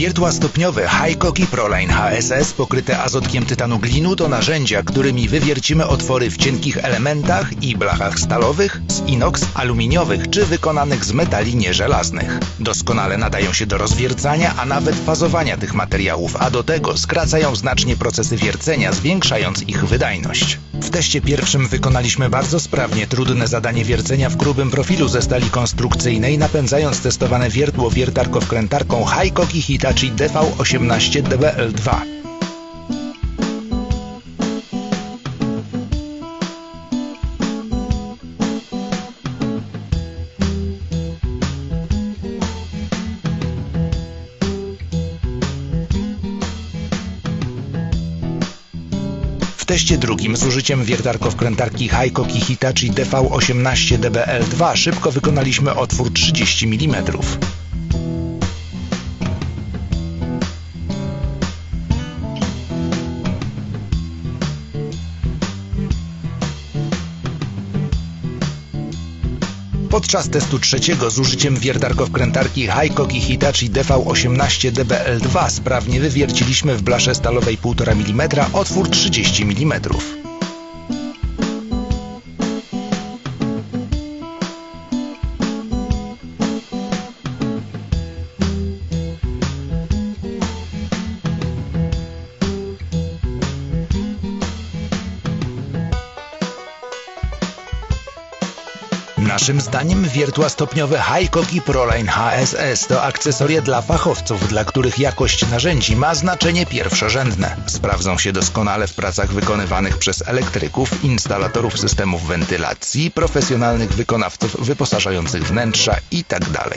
Wiertła stopniowe Highcock i Proline HSS pokryte azotkiem tytanu glinu to narzędzia, którymi wywiercimy otwory w cienkich elementach i blachach stalowych, z inox, aluminiowych czy wykonanych z metali nieżelaznych. Doskonale nadają się do rozwiercania, a nawet fazowania tych materiałów, a do tego skracają znacznie procesy wiercenia, zwiększając ich wydajność. W teście pierwszym wykonaliśmy bardzo sprawnie trudne zadanie wiercenia w grubym profilu ze stali konstrukcyjnej, napędzając testowane wiertło wiertarko-wkrętarką Highcock i Hitachi DV18 teście drugim z użyciem wiertarko-wkrętarki Highcock i Hitachi DV18 DBL2 szybko wykonaliśmy otwór 30 mm. Podczas testu trzeciego z użyciem wiertarko-wkrętarki i Hitachi DV18 DBL2 sprawnie wywierciliśmy w blasze stalowej 1,5 mm otwór 30 mm. Naszym zdaniem wiertła stopniowe Highcock i Proline HSS to akcesoria dla fachowców, dla których jakość narzędzi ma znaczenie pierwszorzędne. Sprawdzą się doskonale w pracach wykonywanych przez elektryków, instalatorów systemów wentylacji, profesjonalnych wykonawców wyposażających wnętrza itd.